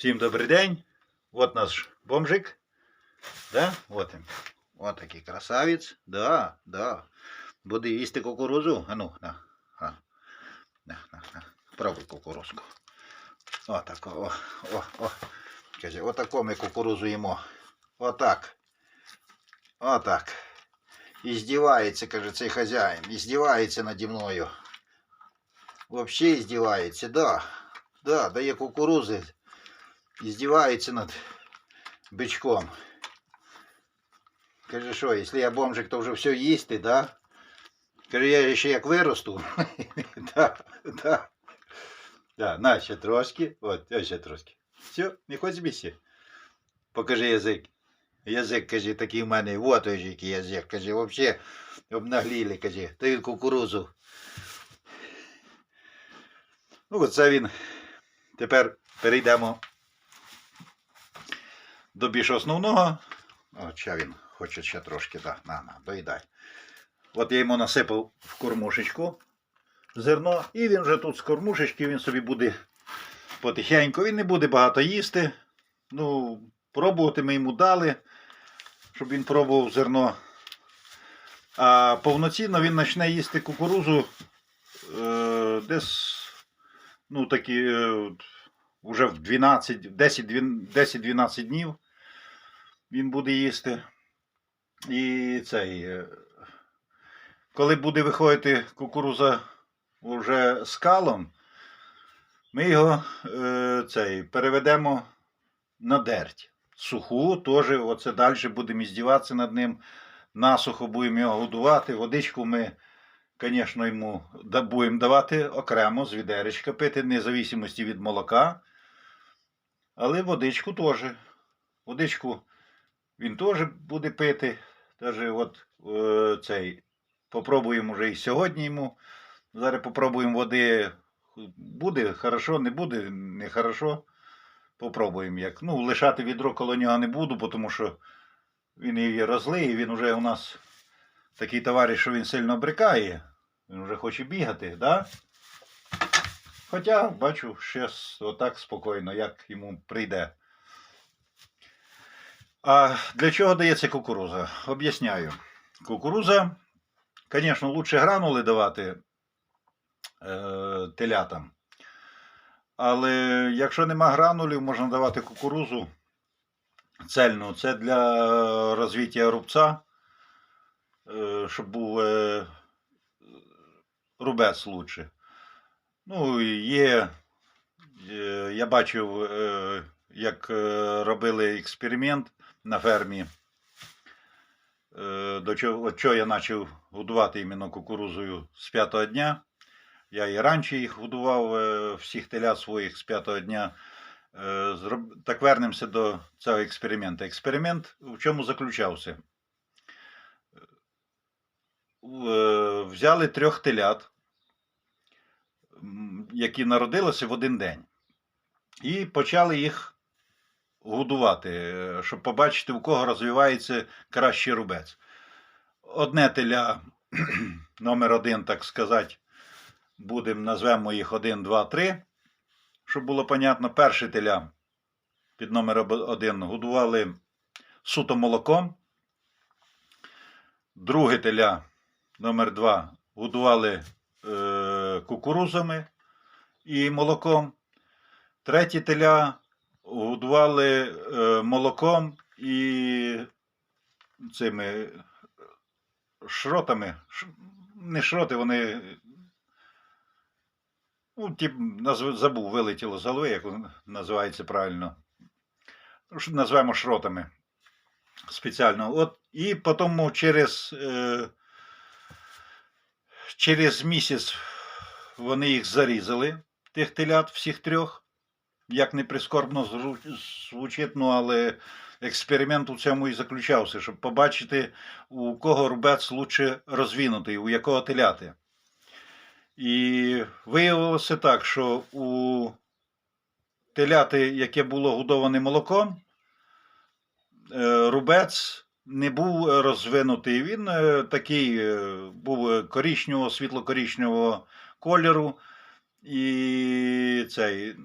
Всім добрий день. Вот наш бомжик. Да? Вот він. Вот такий красавець. Да, да. Буде їсти кукурузу. А ну, на. А. На, на, на. Пробуй кукурузку. О, так, о, о, о. Каже, отако ми кукурузу їмо. Отак. Отак. І здівається, каже, цей хазяїн. І здівається наді мною. Вообще издевается, да. Да, дає кукурузи. Издевается над бичком. Каже, що, якщо я бомжик, то вже все їсти, да? Каже, я ще як виросту. да, да. Да, на трошки. От, ще трошки. Все, не хоч більше. Покажи язик. Язик, каже, такий в мене, вот який язик, каже, вообще обнагліли, каже, та кукурузу. Ну, оце він. Тепер перейдемо до більш основного. От він хоче ще трошки, да, на, доїдай. От я йому насипав в кормушечку зерно, і він вже тут з кормушечки він собі буде потихеньку. Він не буде багато їсти. Ну, пробувати ми йому дали, щоб він пробував зерно. А повноцінно він почне їсти кукурузу е, десь ну такі е, вже в 12, 10-12 днів він буде їсти. І цей, е, коли буде виходити кукуруза вже з калом, ми його е, цей, переведемо на дерть. Суху, теж оце далі будемо іздіватися над ним. Насухо будемо його годувати. Водичку ми Звісно, йому будемо давати окремо з відеречка пити, незалежності від молока. Але водичку теж. Водичку він теж буде пити. Даже от е, цей. Попробуємо вже і сьогодні йому. Зараз попробуємо води. Буде хорошо, не буде, не хорошо. Попробуємо як. Ну, лишати відро коло нього не буду, тому що він її розлиє, він вже у нас такий товариш, що він сильно брикає. Він вже хоче бігати, да? Хоча бачу, ще отак спокійно, як йому прийде. А для чого дається кукуруза? Об'ясняю. Кукуруза, звісно, лучше гранули давати е, телятам. Але якщо нема гранулів, можна давати кукурузу цельну. Це для розвиття рубця, е, щоб був е, рубець лучше. Ну, є. е, Я бачив, як е, робили експеримент на фермі. Е, До чого, от чого я почав годувати іменно кукурузою з п'ятого дня. Я і раніше їх годував е, всіх телят своїх з п'ятого дня. Так вернемося до цього експерименту. Експеримент в чому заключався? Взяли трьох телят, які народилися в один день, і почали їх годувати, е, щоб побачити, у кого розвивається кращий рубець. Одне теля, номер один, так сказати, будемо, назвемо їх 1, 2, 3, щоб було понятно. Перше теля під номером 1 годували суто молоком. Друге теля номер 2 годували е, кукурузами і молоком. Третє теля годували е, молоком і цими шротами. Не шроти, вони. Ну, тип, забув, вилетіло з голови, як називається правильно. Назвемо шротами спеціально. От, і потім через, е, через місяць вони їх зарізали, тих телят, всіх трьох. Як не прискорбно звучить, ну але експеримент у цьому і заключався, щоб побачити, у кого рубець лучше розвинутий, у якого теляти. І виявилося так, що у теляти, яке було годоване молоком, е, рубець не був розвинутий. Він е, такий е, був коричневого, світло-коричневого кольору. І цей,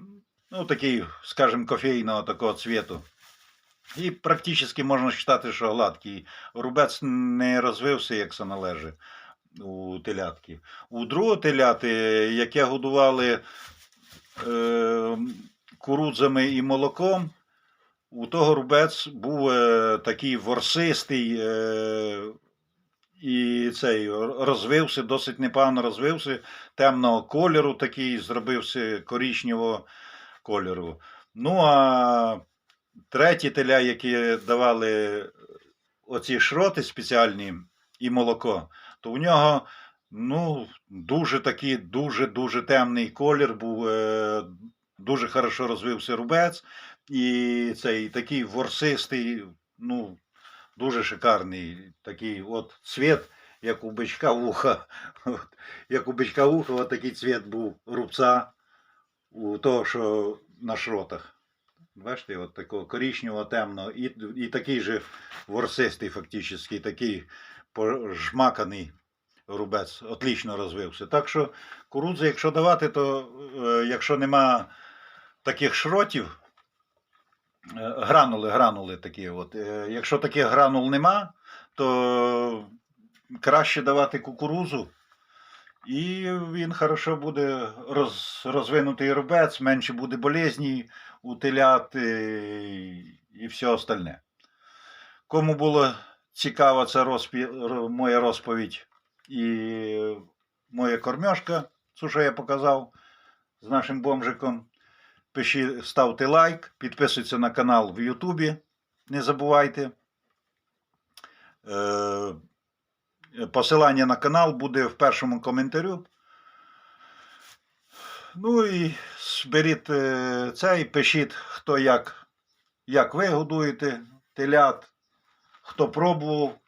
ну, такий, скажімо, кофейного такого цвіту. І практично можна вважати, що гладкий. Рубець не розвився, як це належить у телятки. У другого теляти, яке годували е, курудзами і молоком, у того рубець був е, такий ворсистий е, і цей розвився, досить непогано розвився, темного кольору такий, зробився коричневого кольору. Ну а треті теля, які давали оці шроти спеціальні і молоко, то у нього ну, дуже такий, дуже-дуже темний колір був, е, дуже хорошо розвився рубець. І цей такий ворсистий, ну, дуже шикарний такий от цвіт, як у бичка вуха. Як у бичка вуха, от такий цвіт був рубця у того, що на шротах. Бачите, от такого коричневого, темного, і, і такий же ворсистий, фактично, такий пожмаканий рубець, отлично розвився. Так що кукурудзу, якщо давати, то е, якщо нема таких шротів, е, гранули, гранули такі. От. е, Якщо таких гранул нема, то краще давати кукурузу. І він хорошо буде роз, розвинутий рубець, менше буде болезней у телят і, все остальне. Кому було цікава ця розпі, моя розповідь і моя кормежка, це що я показав з нашим бомжиком, пиши, ставте лайк, підписуйтесь на канал в Ютубі, не забувайте. Е, Посилання на канал буде в першому коментарю. Ну і зберіть е, це і пишіть, хто як, як ви годуєте телят, хто пробував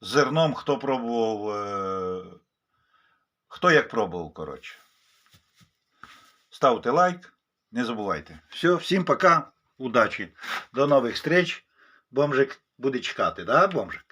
зерном, хто пробував, е, хто як пробував, коротше. Ставте лайк, не забувайте. Все, всім пока, удачі. До нових встреч. Бомжик буде чекати, да, бомжик?